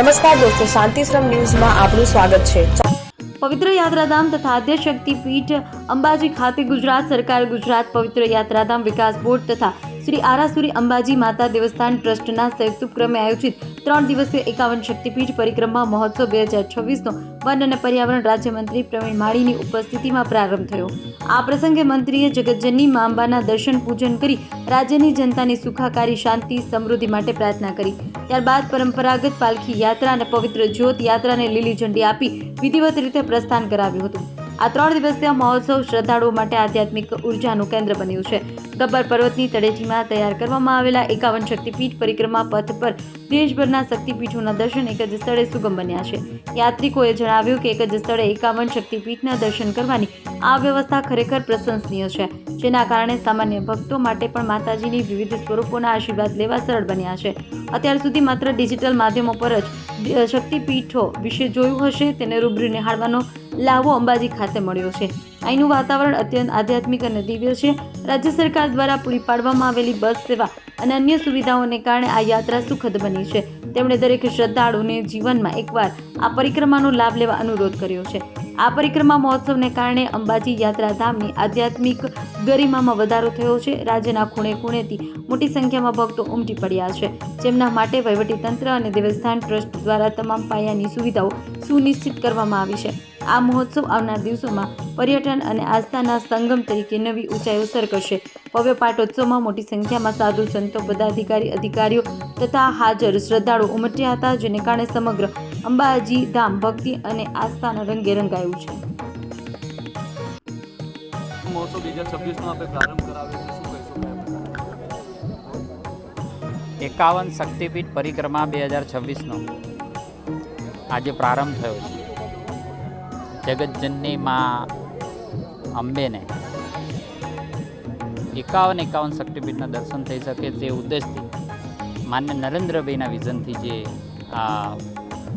નમસ્કાર દોસ્તો, શાંતિશ્રમ ન્યૂઝમાં આપનું સ્વાગત છે. પવિત્ર યાત્રાધામ તથા આદ્યશક્તિ પીઠ અંબાજી ખાતે ગુજરાત સરકાર ગુજરાત પવિત્ર યાત્રાધામ વિકાસ બોર્ડ તથા શ્રી આરાસુરી અંબાજી માતા દેવસ્થાન ટ્રસ્ટના સંયુક્ત ઉપક્રમે આયોજિત ત્રણ દિવસીય એકાવન શક્તિપીઠ પરિક્રમા મહોત્સવ બે હજાર છવ્વીસનો વન અને પર્યાવરણ રાજ્યમંત્રી પ્રવીણ માળીની ઉપસ્થિતિમાં પ્રારંભ થયો. આ પ્રસંગે મંત્રીએ જગતજનની મા અંબાના દર્શન પૂજન કરી રાજ્યની જનતાની સુખાકારી, શાંતિ, સમૃદ્ધિ માટે પ્રાર્થના કરી. ત્યારબાદ પરંપરાગત પાલખી યાત્રા અને પવિત્ર જ્યોત યાત્રાને લીલી ઝંડી આપી વિધિવત રીતે પ્રસ્થાન કરાવ્યું હતું. આ ત્રણ દિવસીય મહોત્સવ શ્રદ્ધાળુઓ માટે આધ્યાત્મિક ઉર્જાનું કેન્દ્ર બન્યું છે. ગબ્બર પર્વતની તળેટીમાં તૈયાર કરવામાં આવેલા એકાવન શક્તિપીઠ પરિક્રમા પથ પર દેશભરના શક્તિપીઠોના દર્શન એક જ સ્થળે સુગમ બન્યા છે. યાત્રિકોએ જણાવ્યું કે એક જ સ્થળે એકાવન શક્તિપીઠના દર્શન કરવાની આ વ્યવસ્થા ખરેખર પ્રશંસનીય છે, જેના કારણે સામાન્ય ભક્તો માટે પણ માતાજીની વિવિધ સ્વરૂપોના આશીર્વાદ લેવા સરળ બન્યા છે. અત્યાર સુધી માત્ર ડિજિટલ માધ્યમો પર જ શક્તિપીઠો વિશે જોયું હશે, તેને રૂબરૂ નિહાળવાનો લાવો અંબાજી ખાતે મળ્યો છે. અહીંનું વાતાવરણ અત્યંત આધ્યાત્મિક અને દિવ્ય છે. રાજ્ય સરકાર દ્વારા પૂરી પાડવામાં આવેલી બસ સેવા અને અન્ય સુવિધાઓને કારણે આ યાત્રા સુખદ બની છે. તેમણે દરેક શ્રદ્ધાળુને જીવનમાં એકવાર આ પરિક્રમાનો લાભ લેવા અનુરોધ કર્યો છે. આ પરિક્રમા મહોત્સવને કારણે અંબાજી યાત્રાધામની આધ્યાત્મિક ગરિમામાં વધારો થયો છે. રાજ્યના ખૂણે ખૂણેથી મોટી સંખ્યામાં ભક્તો ઉમટી પડ્યા છે. જેમના માટે વહીવટીતંત્ર અને દેવસ્થાન ટ્રસ્ટ દ્વારા તમામ પાયાની સુવિધાઓ સુનિશ્ચિત કરવામાં આવી છે. આ મહોત્સવ આવનાર દિવસોમાં પર્યટન અને આસ્થાના સંગમ તરીકે નવી ઊંચાઈઓ સર કરશે ભવ્ય પાટોત્સવમાં મોટી સંખ્યામાં સાધુ સંતો, પદાધિકારી, અધિકારીઓ તથા હાજર શ્રદ્ધાળુઓ ઉમટ્યા હતા, જેને કારણે સમગ્ર અંબાજી ધામ ભક્તિ અને આસ્થાના રંગે રંગાયું છે. મહોત્સવ બે હજાર છવ્વીસનો આપણે પ્રારંભ કરાવ્યો છે એકાવન શક્તિપીઠ પરિક્રમા બે હજાર છવ્વીસનો આજે પ્રારંભ થયો છે. જગતજનની માં અંબેને એકાવન એકાવન શક્તિપીઠના દર્શન થઈ શકે તે ઉદ્દેશથી માન્ય નરેન્દ્રભાઈના વિઝનથી જે આ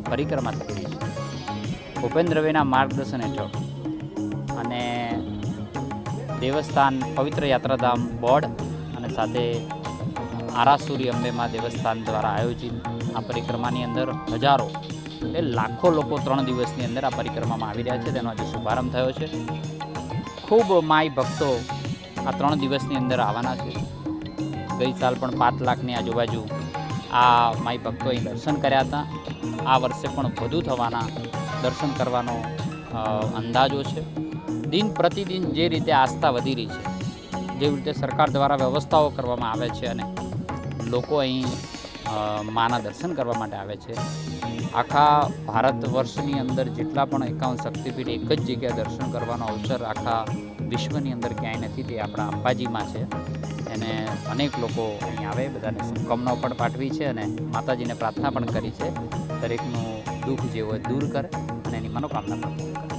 પરિક્રમા થઈ રહી છે. ભૂપેન્દ્રભાઈના માર્ગદર્શન હેઠળ. અને દેવસ્થાન પવિત્ર યાત્રાધામ બોર્ડ અને સાથે આરાસુરી અંબેમાં દેવસ્થાન દ્વારા આયોજિત આ પરિક્રમાની અંદર હજારો એ લાખો લોકો ત્રણ દિવસની અંદર આ પરિક્રમામાં આવી રહ્યા છે. તેનો આજે શુભારંભ થયો છે. ખૂબ માય ભક્તો આ ત્રણ દિવસની અંદર આવવાના છે. ગઈ સાલ પણ પાંચ લાખની આજુબાજુ આ માય ભક્તો અહીં દર્શન કર્યા હતા. આ વર્ષે પણ વધુ થવાના દર્શન કરવાનો અંદાજો છે. દિન પ્રતિદિન જે રીતે આસ્થા વધી રહી છે, જેવી રીતે સરકાર દ્વારા વ્યવસ્થાઓ કરવામાં આવે છે અને લોકો અહીં માના દર્શન કરવા માટે આવે છે. આખા ભારત વર્ષની અંદર જેટલા પણ એકાવન શક્તિપીઠ એક જ જગ્યાએ દર્શન કરવાનો અવસર આખા વિશ્વની અંદર ક્યાંય નથી તે આપણા અંબાજીમાં છે. એને અનેક લોકો અહીં આવે બધાને શુભકામનાઓ પણ પાઠવી છે અને માતાજીને પ્રાર્થના પણ કરી છે. દરેકનું દુઃખ જે હોય દૂર કરે અને એની મનોકામના પણ પૂરી કરે.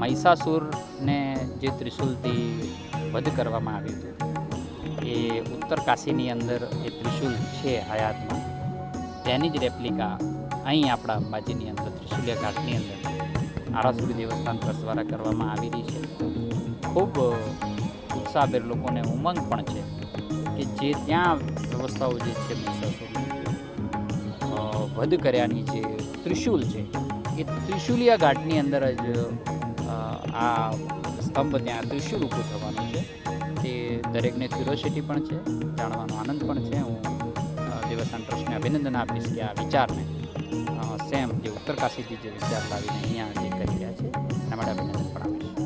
મહિષાસુરને જે ત્રિશુલથી વધ કરવામાં આવ્યું હતું એ ઉત્તર કાશીની અંદર એ ત્રિશુલ છે હયાતમાં. તેની જ રેપ્લિકા અહીં આપણા અંબાજીની અંદર ત્રિશુલ્ય ઘાટની અંદર. આરાસુરી દેવસ્થાન ટ્રસ્ટ દ્વારા કરવામાં આવી રહી છે. ખૂબ ઉત્સાહભેર લોકોને ઉમંગ પણ છે કે જે ત્યાં વ્યવસ્થાઓ જે છે મહિષાસુરની વધ કર્યાની જે ત્રિશુલ છે, એ ત્રિશુલિયા ઘાટની અંદર જ આ સ્તંભ ત્યાં ત્રિશુલ ઊભું થવાનું છે. તે દરેકને ક્યુરોસિટી પણ છે, જાણવાનો આનંદ પણ છે. હું દેવસ્થાન ટ્રસ્ટને અભિનંદન આપીશ કે આ વિચારને સેમ જે ઉત્તરકાશીથી જે વિચાર લાવીને અહીંયા જે કરી રહ્યા છે, એના માટે અભિનંદન પણ આપીશ.